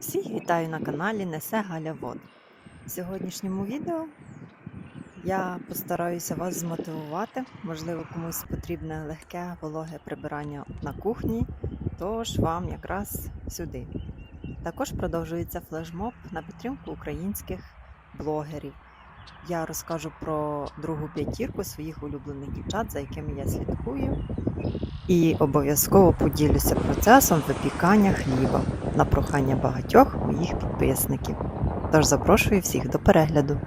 Всіх вітаю на каналі Несе Галя Вод. В сьогоднішньому відео я постараюся вас змотивувати. Можливо, комусь потрібне легке вологе прибирання на кухні, тож вам якраз сюди. Також продовжується флешмоб на підтримку українських блогерів. Я розкажу про другу п'ятірку своїх улюблених дівчат, за якими я слідкую, і обов'язково поділюся процесом випікання хліба на прохання багатьох моїх підписників. Тож запрошую всіх до перегляду.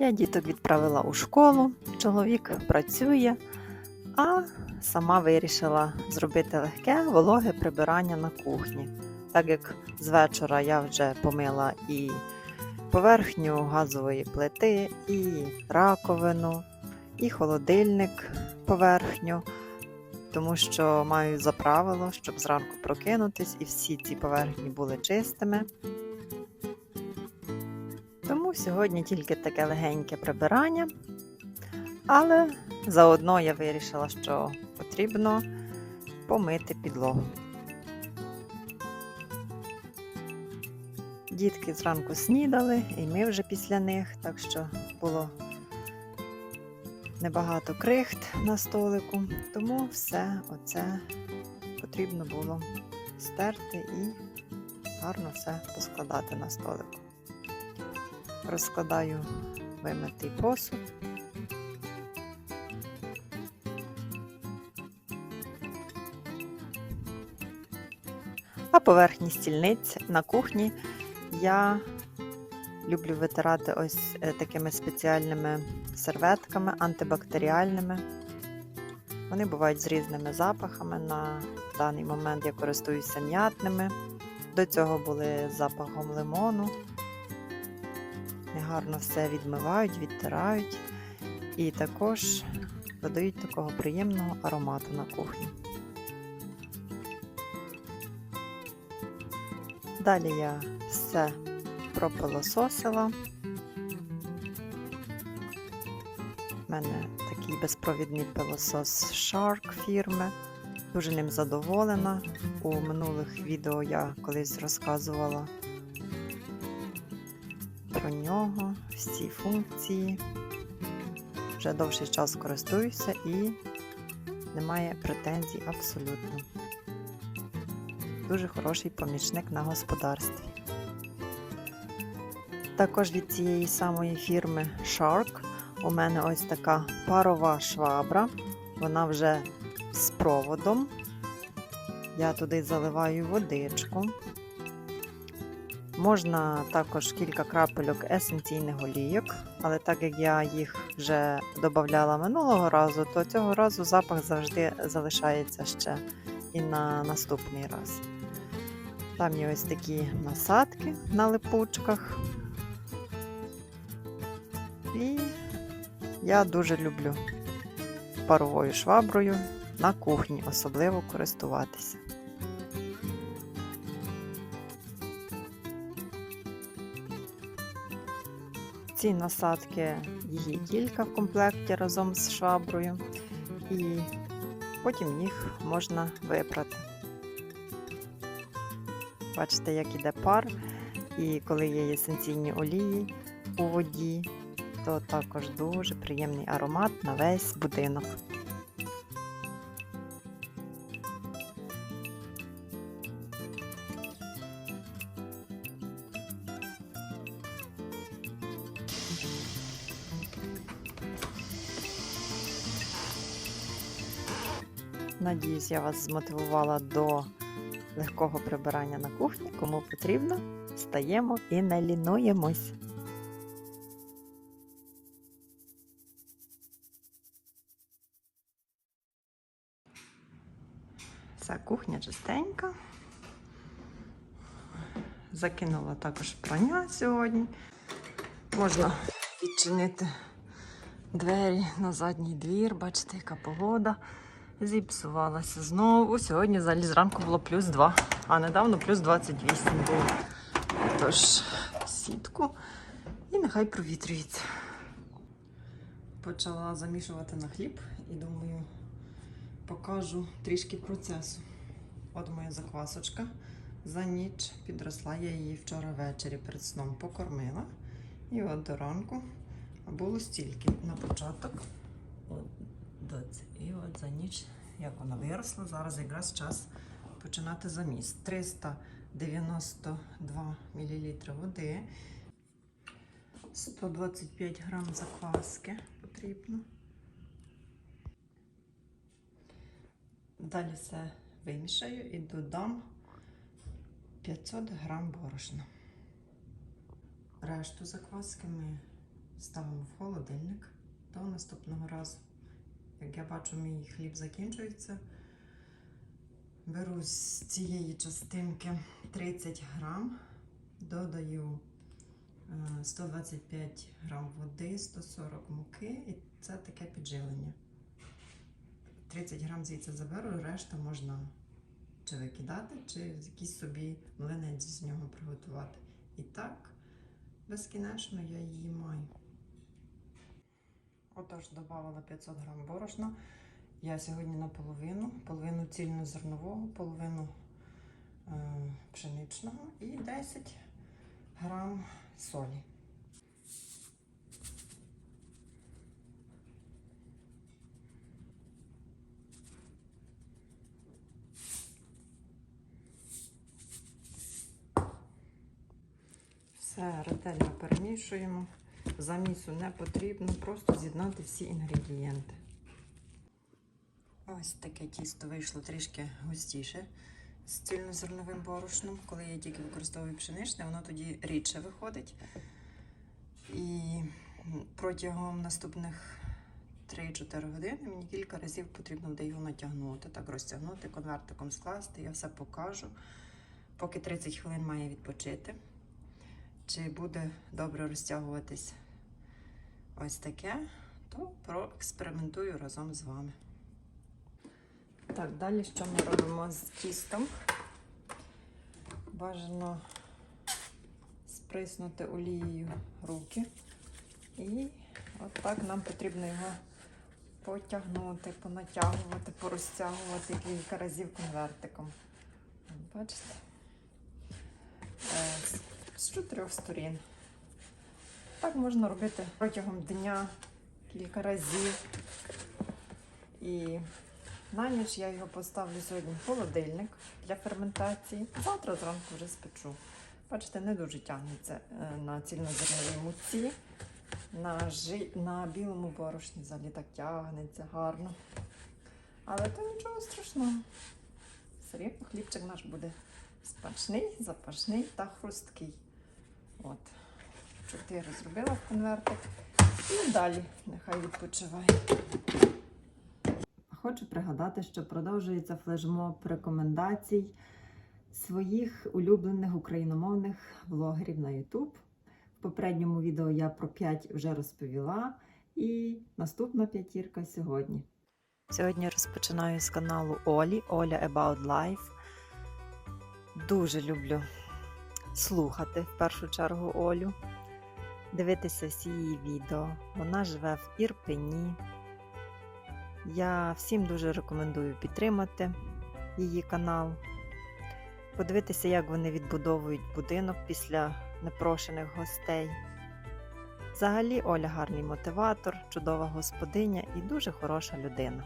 Я діток відправила у школу, чоловік працює, а сама вирішила зробити легке вологе прибирання на кухні. Так як з вечора я вже помила і поверхню газової плити, і раковину, і холодильник поверхню, тому що маю за правило, щоб зранку прокинутись і всі ці поверхні були чистими. Тому сьогодні тільки таке легеньке прибирання, але заодно я вирішила, що потрібно помити підлогу. Дітки зранку снідали, і ми вже після них, так що було небагато крихт на столику, тому все оце потрібно було стерти і гарно все поскладати на столику. Розкладаю вимитий посуд. Поверхні стільниць на кухні я люблю витирати ось е, такими спеціальними серветками антибактеріальними. Вони бувають з різними запахами. На даний момент я користуюся м'ятними. До цього були з запахом лимону. Негарно все відмивають, відтирають і також додають такого приємного аромату на кухні. Далі я все пропилососила. У мене такий безпровідний пилосос Shark фірми. Дуже ним задоволена. У минулих відео я колись розказувала про нього, всі функції. Вже довший час користуюся і немає претензій абсолютно. Дуже хороший помічник на господарстві. Також від цієї самої фірми Shark у мене ось така парова швабра. Вона вже з проводом. Я туди заливаю водичку. Можна також кілька крапельок есенційних олійок, але так як я їх вже додавала минулого разу, то цього разу запах завжди залишається ще і на наступний раз. Там є ось такі насадки на липучках. І я дуже люблю паровою шваброю на кухні особливо користуватися. Ці насадки її кілька в комплекті разом з шваброю, і потім їх можна випрати. Бачите, як іде пар, і коли є есенційні олії у воді, то також дуже приємний аромат на весь будинок. Надіюсь, я вас змотивувала до легкого прибирання на кухні. Кому потрібно, стаємо і не лінуємось. Вся кухня чистенька. Закинула також прання сьогодні. Можна відчинити двері на задній двір, бачите, яка погода. Зіпсувалася знову. Сьогодні взагалі зранку було плюс 2, а недавно плюс 28 було. Тож, сітку і нехай провітрюється. почала замішувати на хліб і думаю, покажу трішки процесу. От моя заквасочка за ніч підросла. Я її вчора ввечері перед сном покормила. І от до ранку було стільки на початок. Доці. І от за ніч, як вона виросла, зараз якраз час починати заміс. 392 мл води. 125 грам закваски потрібно. Далі все вимішаю і додам 500 грам борошна. Решту закваски ми ставимо в холодильник до наступного разу. Як я бачу, мій хліб закінчується. Беру з цієї частинки 30 грам, додаю е, 125 грам води, 140 муки, і це таке підживлення. 30 грам звідси заберу, решта можна чи викидати, чи якийсь собі млинець з нього приготувати. І так, безкінечно я її маю. Отож, додавала 500 грам борошна. Я сьогодні наполовину, половину цільнозернового, половину е, пшеничного і 10 грам солі. Все ретельно перемішуємо. Замісу не потрібно, просто з'єднати всі інгредієнти. Ось таке тісто вийшло трішки густіше з цільнозерновим борошном. Коли я тільки використовую пшеничне, воно тоді рідше виходить. І протягом наступних 3-4 години мені кілька разів потрібно буде його натягнути, так розтягнути, конвертиком скласти. Я все покажу. Поки 30 хвилин має відпочити. Чи буде добре розтягуватись ось таке, то проекспериментую разом з вами. Так, далі що ми робимо з тістом? Бажано сприснути олією руки. І от так нам потрібно його потягнути, понатягувати, порозтягувати кілька разів конвертиком. Бачите? З- чотирьох сторін. Так можна робити протягом дня кілька разів. І на ніч я його поставлю сьогодні в холодильник для ферментації. Завтра зранку вже спечу. Бачите, не дуже тягнеться е, на цільнозерновій муці. На, жи... на білому борошні взагалі так тягнеться гарно. Але то нічого страшного. Все рівно хлібчик наш буде смачний, запашний та хрусткий. От. Чотири зробила в конвертик. І далі нехай відпочиває. Хочу пригадати, що продовжується флешмоб рекомендацій своїх улюблених україномовних влогерів на YouTube. В попередньому відео я про 5 вже розповіла, і наступна п'ятірка сьогодні. Сьогодні розпочинаю з каналу Олі, Оля About Life. Дуже люблю слухати в першу чергу Олю, дивитися всі її відео. Вона живе в Ірпені. Я всім дуже рекомендую підтримати її канал, подивитися, як вони відбудовують будинок після непрошених гостей. Взагалі, Оля гарний мотиватор, чудова господиня і дуже хороша людина.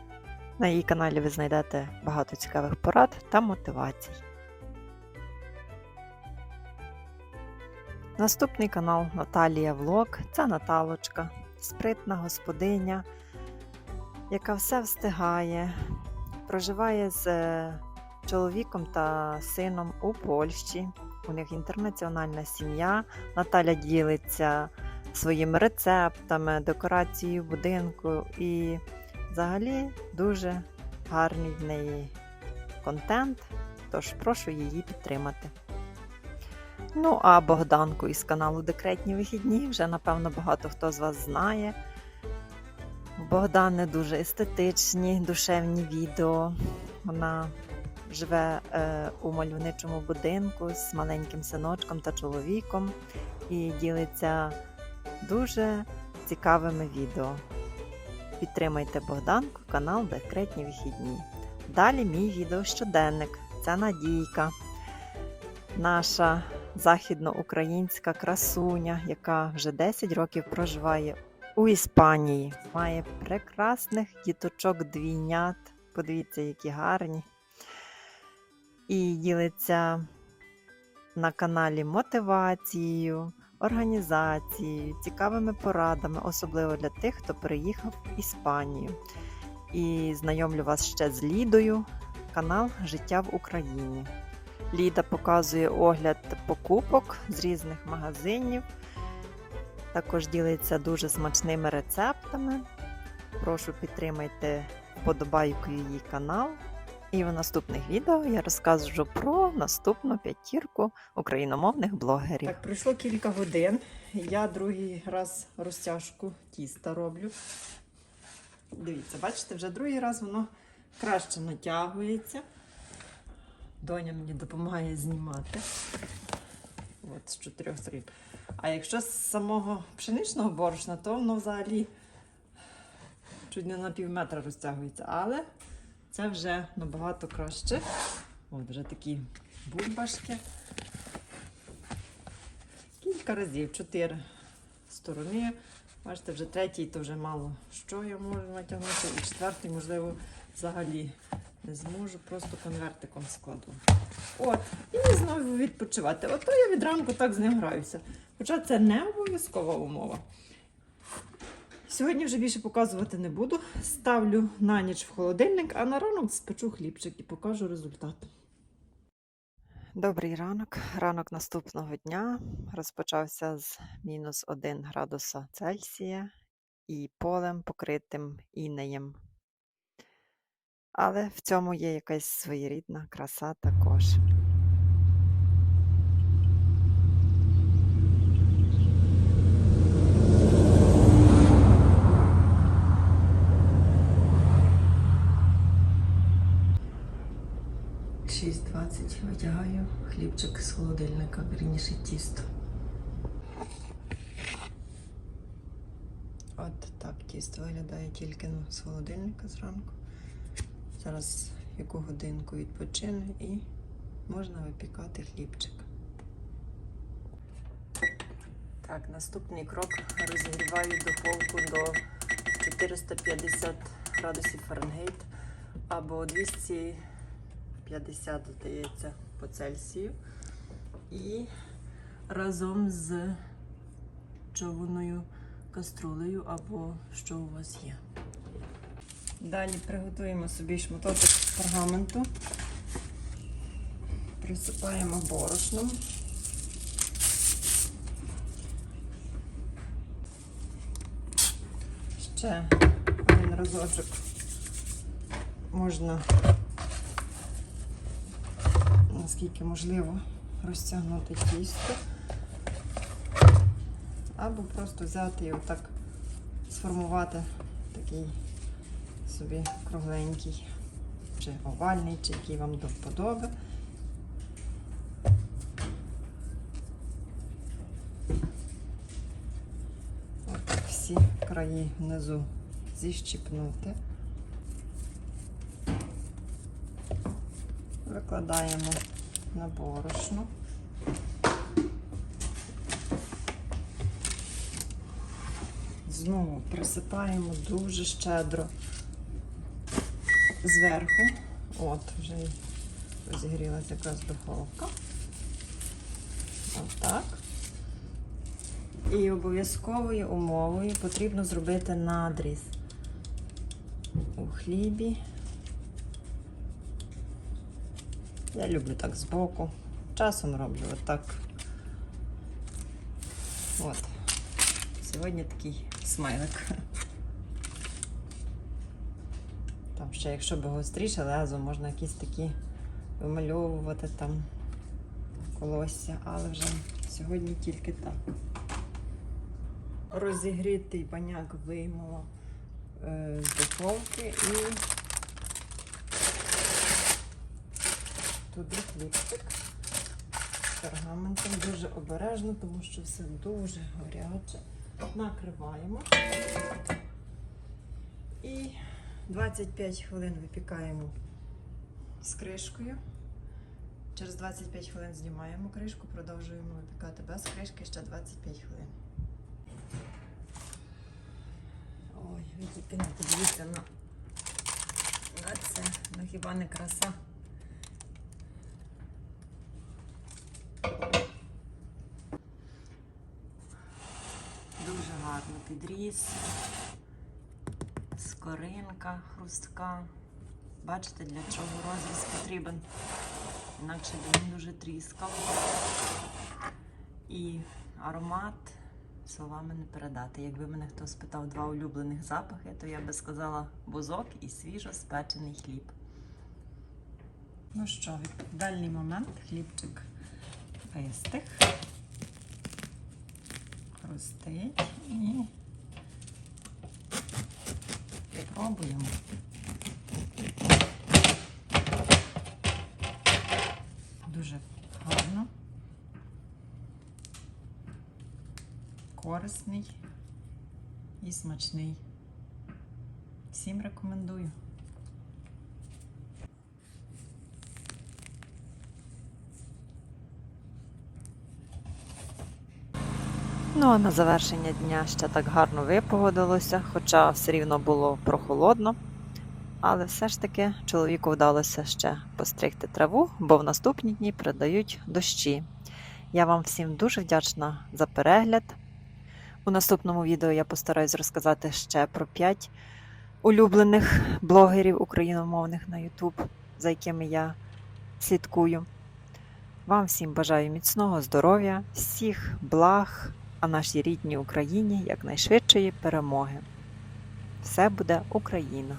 На її каналі ви знайдете багато цікавих порад та мотивацій. Наступний канал Наталія Влог це Наталочка, спритна господиня, яка все встигає, проживає з е, чоловіком та сином у Польщі. У них інтернаціональна сім'я. Наталя ділиться своїми рецептами, декорацією будинку і взагалі дуже гарний в неї контент. Тож прошу її підтримати. Ну, а Богданку із каналу Декретні вихідні вже, напевно, багато хто з вас знає. У Богдани дуже естетичні, душевні відео. Вона живе е, у мальовничому будинку з маленьким синочком та чоловіком і ділиться дуже цікавими відео. Підтримайте Богданку, канал Декретні вихідні. Далі мій відеощоденник. Це Надійка, наша західноукраїнська красуня, яка вже 10 років проживає у Іспанії. Має прекрасних діточок двійнят. Подивіться, які гарні. І ділиться на каналі мотивацією, організацією, цікавими порадами, особливо для тих, хто переїхав в Іспанію. І знайомлю вас ще з Лідою, канал Життя в Україні. Ліда показує огляд покупок з різних магазинів. Також ділиться дуже смачними рецептами. Прошу підтримайте вподобайкою її канал. І в наступних відео я розкажу про наступну п'ятірку україномовних блогерів. Так, пройшло кілька годин. Я другий раз розтяжку тіста роблю. Дивіться, бачите, вже другий раз воно краще натягується. Доня мені допомагає знімати. От з чотирьох сторін. А якщо з самого пшеничного борошна, то воно взагалі чуть не на пів метра розтягується. Але це вже набагато краще. От вже такі бульбашки. Кілька разів, чотири сторони. Бачите, вже третій, то вже мало що я можу натягнути. І четвертий, можливо, взагалі зможу, просто конвертиком складу. От, і знову відпочивати. Ото я від ранку так з ним граюся. Хоча це не обов'язкова умова. Сьогодні вже більше показувати не буду. Ставлю на ніч в холодильник, а на ранок спечу хлібчик і покажу результат. Добрий ранок. Ранок наступного дня розпочався з мінус 1 градуса Цельсія і полем покритим інеєм. Але в цьому є якась своєрідна краса також. Шість двадцять витягаю хлібчик з холодильника, вірніше тісто. От так тісто виглядає тільки ну, з холодильника зранку. Зараз яку годинку відпочине і можна випікати хлібчик. Так, наступний крок розігріваю духовку до 450 градусів Фаренгейт або 250, здається, по Цельсію. І разом з човною каструлею або що у вас є. Далі приготуємо собі шматочок пергаменту, присипаємо борошном. Ще один разочок можна, наскільки можливо, розтягнути тісто. Або просто взяти і отак сформувати такий собі кругленький, чи овальний, чи який вам до вподоби. Отак всі краї внизу зіщипнути. Викладаємо на борошно. Знову присипаємо дуже щедро зверху. От, вже розігрілася якраз духовка. Отак. І обов'язковою умовою потрібно зробити надріз у хлібі. Я люблю так збоку. Часом роблю отак. От. Сьогодні такий смайлик. Ще, якщо б гостріше лезо, можна якісь такі вимальовувати там колосся, але вже сьогодні тільки так. Розігрітий баняк виймала е, з духовки і туди хлібчик пергаментом дуже обережно, тому що все дуже гаряче. Накриваємо 25 хвилин випікаємо з кришкою. Через 25 хвилин знімаємо кришку, продовжуємо випікати без кришки ще 25 хвилин. Ой, ви тільки не подивіться на, на це. Ну хіба не краса? Дуже гарно підріс. Скоринка, хрустка. Бачите, для чого розріз потрібен. Інакше він дуже тріскав. І аромат словами не передати. Якби мене хто спитав два улюблених запахи, то я би сказала бузок і свіжо спечений хліб. Ну що, відповідальний момент. Хлібчик вистих. Хрустить і пробуємо. Дуже гарно. Корисний і смачний. Всім рекомендую. Ну на завершення дня ще так гарно випогодилося, хоча все рівно було прохолодно. Але все ж таки чоловіку вдалося ще постригти траву, бо в наступні дні придають дощі. Я вам всім дуже вдячна за перегляд. У наступному відео я постараюсь розказати ще про 5 улюблених блогерів україномовних на YouTube, за якими я слідкую. Вам всім бажаю міцного здоров'я, всіх благ, а нашій рідній Україні якнайшвидшої перемоги. Все буде Україна!